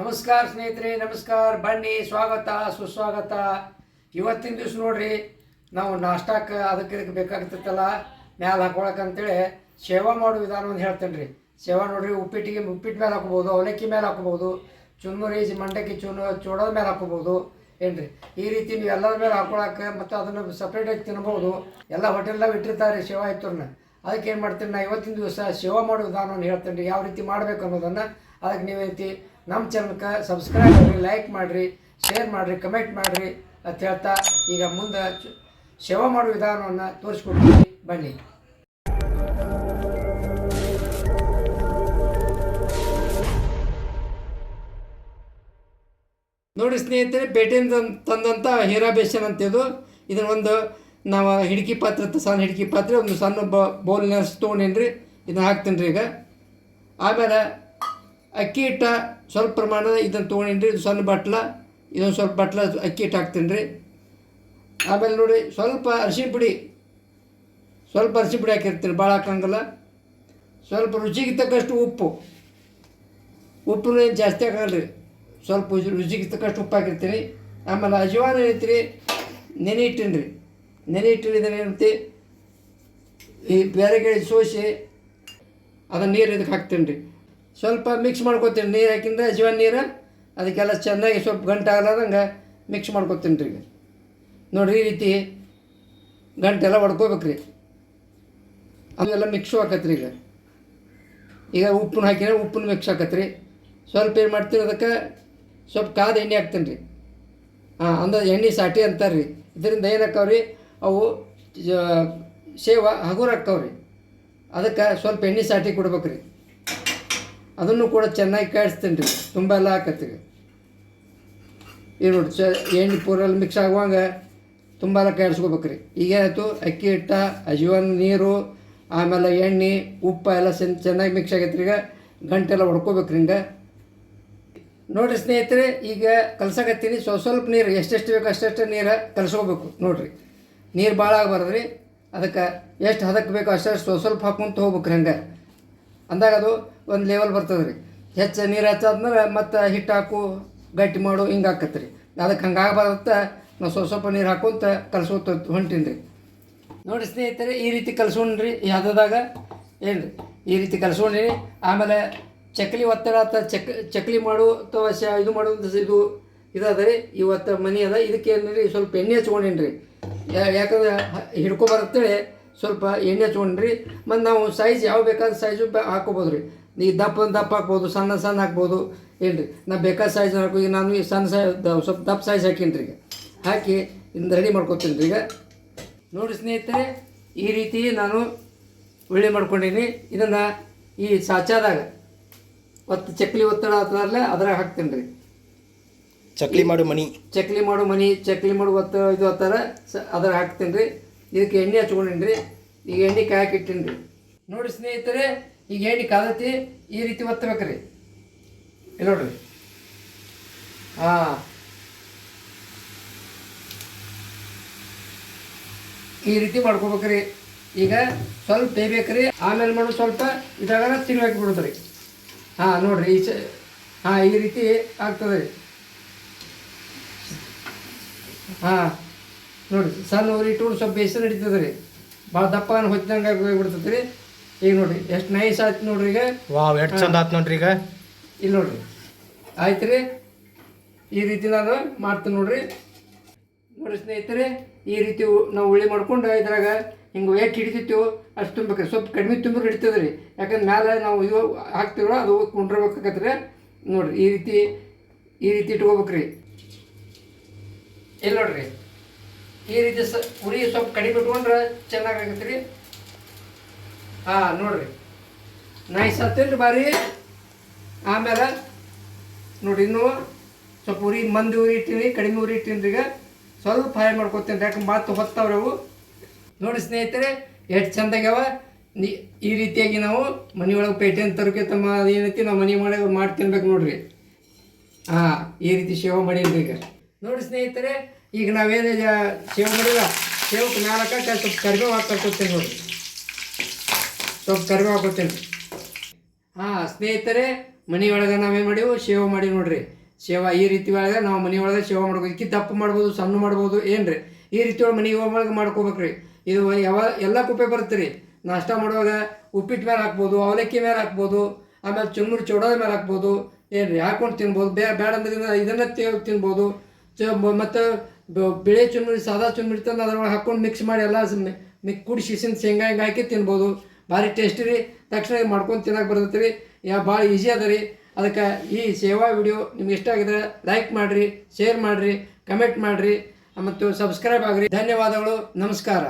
ನಮಸ್ಕಾರ ಸ್ನೇಹಿತರೆ, ನಮಸ್ಕಾರ. ಬನ್ನಿ, ಸ್ವಾಗತ, ಸುಸ್ವಾಗತ. ಇವತ್ತಿನ ದಿವಸ ನೋಡ್ರಿ, ನಾವು ನಾಷ್ಟಕ್ಕೆ ಅದಕ್ಕೆ ಇದಕ್ಕೆ ಬೇಕಾಗ್ತೈತಲ್ಲ, ಮ್ಯಾಲೆ ಹಾಕೊಳಕ್ಕೆ ಅಂತೇಳಿ ಸೇವಾ ಮಾಡೋ ವಿಧಾನವನ್ನು ಹೇಳ್ತೇನೆ ರೀ ಸೇವಾ ನೋಡ್ರಿ, ಉಪ್ಪಿಟ್ಟಿಗೆ ಉಪ್ಪಿಟ್ಟು ಮೇಲೆ ಹಾಕ್ಬೋದು, ಅವಲಕ್ಕಿ ಮೇಲೆ ಹಾಕ್ಬೋದು, ಚುನ್ಮುರಿ ಮಂಡಕ್ಕಿ ಚೂನು, ಚೂಡದ ಮೇಲೆ ಹಾಕ್ಬೋದು, ಏನ್ರಿ? ಈ ರೀತಿ ನೀವು ಎಲ್ಲರ ಮೇಲೆ ಹಾಕೊಳಕ್ಕೆ ಮತ್ತು ಅದನ್ನು ಸಪ್ರೇಟಾಗಿ ತಿನ್ಬೋದು. ಎಲ್ಲ ಹೋಟೆಲ್ದಾಗ ಇಟ್ಟಿರ್ತಾರೆ ಸೇವಾ ಇತ್ತವ್ರನ್ನ ಅದಕ್ಕೆ ಏನು ಮಾಡ್ತೀನಿ ನಾ ಇವತ್ತಿನ ದಿವಸ ಸೇವಾ ಮಾಡೋ ವಿಧಾನವನ್ನು ಹೇಳ್ತೇನೆ ರೀ ಯಾವ ರೀತಿ ಮಾಡಬೇಕು ಅನ್ನೋದನ್ನು ಅದಕ್ಕೆ ನೀವು ಐತಿ ನಮ್ಮ ಚಾನಲ್ಗೆ ಸಬ್ಸ್ಕ್ರೈಬ್ ಮಾಡಿರಿ ಲೈಕ್ ಮಾಡಿರಿ ಶೇರ್ ಮಾಡಿರಿ ಕಮೆಂಟ್ ಮಾಡಿರಿ ಅಂತ ಹೇಳ್ತಾ ಈಗ ಮುಂದೆ ಸೇವೆ ಮಾಡೋ ವಿಧಾನವನ್ನು ತೋರಿಸ್ಕೊಡ್ತೀವಿ ಬನ್ನಿ. ನೋಡಿ ಸ್ನೇಹಿತರೆ ಪೇಟೆಯಿಂದ ತಂದಂಥ ಹೀರಾ ಬೇಸನ್ ಅಂತ ಇದು. ಇದನ್ನ ಒಂದು ನಾವು ಹಿಡ್ಕಿ ಪಾತ್ರೆ, ಸಣ್ಣ ಹಿಡ್ಕಿ ಪಾತ್ರೆ, ಒಂದು ಸಣ್ಣ ಬೌಲ್ನ ತೊಗೊಂಡೇನಿ ರೀ ಇದನ್ನ ಹಾಕ್ತೀನಿ ರೀ ಈಗ. ಆಮೇಲೆ ಅಕ್ಕಿ ಹಿಟ್ಟ ಸ್ವಲ್ಪ ಪ್ರಮಾಣದ ಇದನ್ನು ತೊಗೊಂಡಿನ್ರಿ ರೀ ಇದು ಸಣ್ಣ ಬಟ್ಲ, ಇದೊಂದು ಸ್ವಲ್ಪ ಬಟ್ಲ ಅಕ್ಕಿ ಹಿಟ್ಟು ಹಾಕ್ತೀನಿ ರೀ ಆಮೇಲೆ ನೋಡಿ, ಸ್ವಲ್ಪ ಅರಿಶಿನ ಪುಡಿ, ಸ್ವಲ್ಪ ಅರಿಶಿನ ಪುಡಿ ಹಾಕಿರ್ತೀನಿ ಭಾಳ ಹಾಕಂಗಿಲ್ಲ. ಸ್ವಲ್ಪ ರುಚಿಗೆ ತಕ್ಕಷ್ಟು ಉಪ್ಪು ಉಪ್ಪು ಏನು ಜಾಸ್ತಿ ಹಾಕಲ್ಲ ರೀ ಸ್ವಲ್ಪ ರುಚಿಗೆ ತಕ್ಕಷ್ಟು ಉಪ್ಪು ಹಾಕಿರ್ತೀನಿ ಆಮೇಲೆ ಅಜವಾನ ಏನೈತಿ ನೆನೆ ಇಟ್ಟಿನಿ ರೀ ನೆನೆ ಇಟ್ಟಿನ ಏನಂತಿ, ಈ ಬೇರೆ ಕಡೆ ಸೋಸಿ, ಅದನ್ನು ನೀರು ಇದಕ್ಕೆ ಹಾಕ್ತೀನಿ ರೀ ಸ್ವಲ್ಪ ಮಿಕ್ಸ್ ಮಾಡ್ಕೊತೀನಿ. ನೀರು ಹಾಕಿಂದ ಜೀವನ ನೀರು, ಅದಕ್ಕೆಲ್ಲ ಚೆನ್ನಾಗಿ ಸ್ವಲ್ಪ ಗಂಟೆ ಆಗಲಾರ್ದಂಗೆ ಮಿಕ್ಸ್ ಮಾಡ್ಕೊತೀನಿ ರೀ ನೋಡಿರಿ ಈ ರೀತಿ ಗಂಟೆಲ್ಲ ಹೊಡ್ಕೋಬೇಕ್ರಿ ಅದೆಲ್ಲ ಮಿಕ್ಸು ಹಾಕತ್ರಿ ಈಗ. ಈಗ ಉಪ್ಪನ್ನ ಹಾಕಿದ್ರೆ ಉಪ್ಪನ್ನ ಮಿಕ್ಸ್ ಹಾಕತ್ರಿ ಸ್ವಲ್ಪ ಏನು ಮಾಡ್ತೀನಿ ಅದಕ್ಕೆ ಸ್ವಲ್ಪ ಕಾದ ಎಣ್ಣೆ ಹಾಕ್ತೀನಿ ರೀ. ಹಾಂ ಅಂದ್ರೆ ಎಣ್ಣೆ ಸಾಟಿ ಅಂತಾರೆ ರೀ ಇದರಿಂದ ಏನು ಹಾಕವ್ರಿ ಅವು ಸೇವ ಹಗುರ ಹಾಕವ್ರಿ ಅದಕ್ಕೆ ಸ್ವಲ್ಪ ಎಣ್ಣೆ ಸಾಟಿ ಕೊಡ್ಬೇಕು ರೀ ಅದನ್ನು ಕೂಡ ಚೆನ್ನಾಗಿ ಕಾಯಿಸ್ತೀನಿ ರೀ. ತುಂಬ ಎಲ್ಲ ಹಾಕತ್ತೀವಿ ಈಗ. ನೋಡಿ, ಚ, ಎಣ್ಣೆ ಪೂರಲ್ಲಿ ಮಿಕ್ಸ್ ಆಗುವಾಗ ತುಂಬ ಎಲ್ಲ ಕಾಯಿಸ್ಕೋಬೇಕು ರೀ. ಈಗೇನಾಯ್ತು ಅಕ್ಕಿ ಹಿಟ್ಟ, ಅಜೀವನ್ ನೀರು, ಆಮೇಲೆ ಎಣ್ಣೆ, ಉಪ್ಪು ಎಲ್ಲ ಚೆನ್ನ ಚೆನ್ನಾಗಿ ಮಿಕ್ಸ್ ಆಗೈತೆ ಈಗ. ಗಂಟೆಲ್ಲ ಹೊಡ್ಕೋಬೇಕು ರೀ ಹಿಂಗೆ. ನೋಡಿರಿ ಸ್ನೇಹಿತರೆ, ಈಗ ಕಲಸಕತ್ತೀನಿ. ಸ್ವಲ್ಪ ಸ್ವಲ್ಪ ನೀರು, ಎಷ್ಟೆಷ್ಟು ಬೇಕು ಅಷ್ಟೆಷ್ಟು ನೀರು ಕಲ್ಸ್ಕೋಬೇಕು ನೋಡಿರಿ. ನೀರು ಭಾಳ ಆಗಬಾರ್ದು ರೀ. ಅದಕ್ಕೆ ಎಷ್ಟು ಹದಕ್ಕೆ ಬೇಕೋ ಅಷ್ಟೆಷ್ಟು ಸ್ವಲ್ಪ ಸ್ವಲ್ಪ ಹಾಕ್ಕೊಂತ ಹೋಗ್ಬೇಕು ರೀ ಹಂಗೆ. ಅಂದಾಗ ಅದು ಒಂದು ಲೆವೆಲ್ ಬರ್ತದೆ ರೀ ಹೆಚ್ಚು ನೀರು ಹಚ್ಚಾದ್ಮೇಲೆ ಮತ್ತು ಹಿಟ್ಟು ಹಾಕು, ಗಟ್ಟಿ ಮಾಡು, ಹಿಂಗೆ ಹಾಕತ್ತೆ ರೀ ಅದಕ್ಕೆ ಹಂಗೆ ಆಗಬಾರ್ದಂತ ನಾವು ಸ್ವಲ್ಪ ಸ್ವಲ್ಪ ನೀರು ಹಾಕೊಂತ ಕಲ್ಸೋತ ಹೊಂಟೀನಿ ರೀ ನೋಡಿ ಸ್ನೇಹಿತರೆ, ಈ ರೀತಿ ಕಲಸೋಣ್ರಿ ಹದದಾಗ. ಏನು ರೀ ಈ ರೀತಿ ಕಲಸೋಣ್ರಿ. ಆಮೇಲೆ ಚಕ್ಲಿ ಒತ್ತಡ ಅಥವಾ ಚಕ್, ಚಕ್ಲಿ ಮಾಡು ಅಥವಾ ಶ, ಇದು ಮಾಡು ಅಂತ ಇದು ಇದಾದ ರೀ ಇವತ್ತು ಮನೆ ಅದ. ಇದಕ್ಕೆ ರೀ ಸ್ವಲ್ಪ ಎಣ್ಣೆ ಹಚ್ಕೊಂಡೇನು ಯಾಕಂದ್ರೆ ಹಿಡ್ಕೊಬಾರತ್ತೇಳಿ ಸ್ವಲ್ಪ ಎಣ್ಣೆ ಹಚ್ಕೊಂಡ್ರಿ ಮತ್ತು ನಾವು ಸೈಜ್ ಯಾವ ಬೇಕಾದ ಸೈಜು ಹಾಕೋಬೋದು ರೀ ಈ ದಪ್ಪ ದಪ್ಪ ಹಾಕ್ಬೋದು ಸಣ್ಣ ಸಣ್ಣ ಹಾಕ್ಬೋದು. ಏನು ರೀ ನಾ ಬೇಕಾದ ಸೈಜ್ ಹಾಕೋ ಈಗ ನಾನು ಈ ಸಣ್ಣ ಸೈಜ್ ಸ್ವಲ್ಪ ದಪ್ಪ ಸೈಜ್ ಹಾಕೀನಿ ರೀ ಈಗ. ಹಾಕಿ ಇಂದ ರೆಡಿ ಮಾಡ್ಕೊತೀನಿ ರೀ ಈಗ. ನೋಡಿ ಸ್ನೇಹಿತರೆ ಈ ರೀತಿ ನಾನು ಉಳ್ಳಿ ಮಾಡ್ಕೊಂಡೀನಿ. ಇದನ್ನು ಈ ಸಾಚಾದಾಗ ಒತ್ತು ಚಕ್ಲಿ ಒತ್ತಡ ಆಗ್ತದಲ್ಲ ಅದ್ರಾಗ ಹಾಕ್ತೀನಿ ರೀ ಚಕ್ಲಿ ಮಾಡು ಮನಿ. ಚಕ್ಲಿ ಮಾಡು ಮನಿ ಚಕ್ಲಿ ಮಾಡು ಒತ್ತ ಇದು ಒತ್ತಾರ ಸ ಅದ್ರಾಗ ಹಾಕ್ತೀನಿ ರೀ ಇದಕ್ಕೆ ಎಣ್ಣೆ ಹಚ್ಕೊಂಡೀನಿ ರೀ ಈಗ ಎಣ್ಣೆ ಕಾಯಕ್ಕೆ ಇಟ್ಟೀನಿ ರೀ ನೋಡಿ ಸ್ನೇಹಿತರೆ ಈಗ ಏನು ಕಾದತಿ ಈ ರೀತಿ ಒತ್ತಬೇಕ್ರಿ. ಇಲ್ಲಿ ನೋಡ್ರಿ. ಹಾಂ. ಈ ರೀತಿ ಮಾಡ್ಕೋಬೇಕ್ರಿ. ಈಗ ಸ್ವಲ್ಪ ಬೇಯ್ಬೇಕ್ರಿ. ಆಮೇಲೆ ಮಾಡೋ ಸ್ವಲ್ಪ ಇದ್ರಾಗ ತಿನ್ಬೇಕು ಹಾಕಿ ರೀ ಹಾಂ, ನೋಡ್ರಿ, ಈ ಚ, ಹಾಂ, ಈ ರೀತಿ ಆಗ್ತದೆ ರೀ ಹಾಂ, ನೋಡಿರಿ, ಸಣ್ಣ ಊರಿ ಇಟ್ಟು ಸ್ವಲ್ಪ ಬೇಸನ್ ನಡೀತದೆ ರೀ ಭಾಳ ದಪ್ಪ ಹೊತ್ತಿನಂಗೆ ಹೋಗ್ಬಿಡ್ತದೆ ರೀ ಈಗ ನೋಡ್ರಿ ಎಷ್ಟು ನೈಸ್ ಆಯ್ತು ನೋಡ್ರಿ ಈಗ. ವಾವ್ ಎಷ್ಟು ಚಂದ ಆಯ್ತು ನೋಡ್ರಿ ಈಗ. ಇಲ್ಲಿ ನೋಡ್ರಿ. ಆಯ್ತು ರೀ ಈ ರೀತಿ ನಾನು ಮಾಡ್ತೀನಿ ನೋಡ್ರಿ. ನೋಡಿ ಸ್ನೇಹಿತರೆ ಈ ರೀತಿ ನಾವು ಉಳಿ ಮಾಡ್ಕೊಂಡು ಇದ್ರಾಗ ಹಿಂಗೆ ಏಟ್ ಹಿಡಿತಿತ್ತು ಅಷ್ಟು ತುಂಬ್ಬೇಕ್ರಿ. ಸ್ವಲ್ಪ ಕಡಿಮೆ ತುಂಬಕ್ಕೆ ಹಿಡಿತದೆ ರೀ ಯಾಕಂದ್ರೆ ಮ್ಯಾಲೆ ನಾವು ಇದು ಹಾಕ್ತೀವೋ ಅದು ಕುಂಡ್ರಬೇಕಾಗತ್ತೆ ನೋಡ್ರಿ ಈ ರೀತಿ ಈ ರೀತಿ ಇಟ್ಕೋಬೇಕ್ರಿ. ಇಲ್ಲಿ ನೋಡ್ರಿ. ಈ ರೀತಿ ಸ ಉರಿ ಸ್ವಲ್ಪ ಕಡಿಮೆ ಇಟ್ಕೊಂಡ್ರೆ ಚೆನ್ನಾಗಾಗತ್ತೆ ರೀ ಹಾಂ, ನೋಡ್ರಿ. ನೈಸ್ ಹತ್ತೇನ್ರಿ ಬಾರಿ? ಆಮೇಲೆ ನೋಡಿ ಇನ್ನೂ ಸ್ವಲ್ಪ ಉರಿ ಮಂದಿ ಉರಿ ಇಟ್ಟೀನಿ, ಕಡಿಮೆ ಉರಿ ಇಟ್ಟೀನಿ ಈಗ. ಸ್ವಲ್ಪ ಫ್ರೈ ಮಾಡ್ಕೊತೀನಿ ಯಾಕೆ ಮಾತು ಹೊತ್ತವ್ರವು ನೋಡಿ ಸ್ನೇಹಿತರೆ, ಎಷ್ಟು ಚಂದಾಗ್ಯಾವ ಈ ರೀತಿಯಾಗಿ ನಾವು ಮನೆಯೊಳಗೆ ಪೇಟೆನ್ ತರಕೆ ತಮ್ಮ ಏನೈತಿ ನಾವು ಮನೆ ಮಾಡಿ ಮಾಡಿ ತಿನ್ಬೇಕು ನೋಡ್ರಿ. ಹಾಂ, ಈ ರೀತಿ ಸೇವೆ ಮಾಡೀನಿ ಈಗ. ನೋಡಿ ಸ್ನೇಹಿತರೆ, ಈಗ ನಾವೇನು ಸೇವೆ ಮಾಡಿಲ್ಲ? ಸೇವಕ್ಕೆ ಹಾಕಕ್ಕೆ ಸ್ವಲ್ಪ ಕರಿಬೇವು ಹಾಕೊತೀನಿ ನೋಡಿ ಸ್ವಲ್ಪ ಕಡಿಮೆ ಹಾಕೋತೀನಿ ಹಾಂ ಸ್ನೇಹಿತರೆ, ಮನೆಯೊಳಗೆ ನಾವೇನು ಮಾಡೀವಿ, ಸೇವೆ ಮಾಡಿ ನೋಡ್ರಿ. ಸೇವಾ ಈ ರೀತಿ ಒಳಗೆ ನಾವು ಮನೆಯೊಳಗೆ ಸೇವೆ ಮಾಡ್ಬೋದು. ಕಿ ದಪ್ಪ ಮಾಡ್ಬೋದು, ಸಣ್ಣ ಮಾಡ್ಬೋದು ಏನು ರೀ ಈ ರೀತಿ ಒಳಗೆ ಮನೆ ಒಳಗೆ ಮಾಡ್ಕೋಬೇಕ್ರಿ. ಇದು ಯಾವ, ಎಲ್ಲ ಕುಪ್ಪೆ ಬರುತ್ತೆ ರೀ ನಾಷ್ಟ ಮಾಡುವಾಗ ಉಪ್ಪಿಟ್ಟು ಮೇಲೆ ಹಾಕ್ಬೋದು, ಅವಲಕ್ಕಿ ಮೇಲೆ ಹಾಕ್ಬೋದು, ಆಮೇಲೆ ಚುನ್ಮುರಿ ಚೌಡದ ಮೇಲೆ ಹಾಕ್ಬೋದು ಏನು ರೀ ಹಾಕ್ಕೊಂಡು ತಿನ್ಬೋದು. ಬೇ ಬೇಡ ಅಂದ್ರೆ ಇದನ್ನು ತಿನ್ಬೋದು. ಚ ಮತ್ತು ಬಿಳಿ ಚುಮ್ಮುರಿ ಸಾದಾ ಚುಮ್ಮುರಿ ತಂದು ಅದ್ರೊಳಗೆ ಹಾಕ್ಕೊಂಡು ಮಿಕ್ಸ್ ಮಾಡಿ ಎಲ್ಲ ಮಿಕ್ ಕುಡಿಸಿ ಶೇಂಗಾ ಹಿಂಗೆ ಹಾಕಿ ತಿನ್ಬೋದು. ಭಾರಿ ಟೇಸ್ಟಿ ರೀ. ತಕ್ಷಣ ಮಾಡ್ಕೊಂಡು ತಿನ್ನಕ್ಕೆ ಬರ್ತೈತೆ ರೀ ಯಾ, ಭಾಳ ಈಸಿ ಅದ ರೀ. ಅದಕ್ಕೆ ಈ ಸೇವಾ ವಿಡಿಯೋ ನಿಮ್ಗೆ ಇಷ್ಟ ಆಗಿದ್ರೆ ಲೈಕ್ ಮಾಡಿರಿ ಶೇರ್ ಮಾಡಿರಿ ಕಮೆಂಟ್ ಮಾಡಿರಿ, ಮತ್ತು ಸಬ್ಸ್ಕ್ರೈಬ್ ಆಗಿರಿ. ಧನ್ಯವಾದಗಳು. ನಮಸ್ಕಾರ.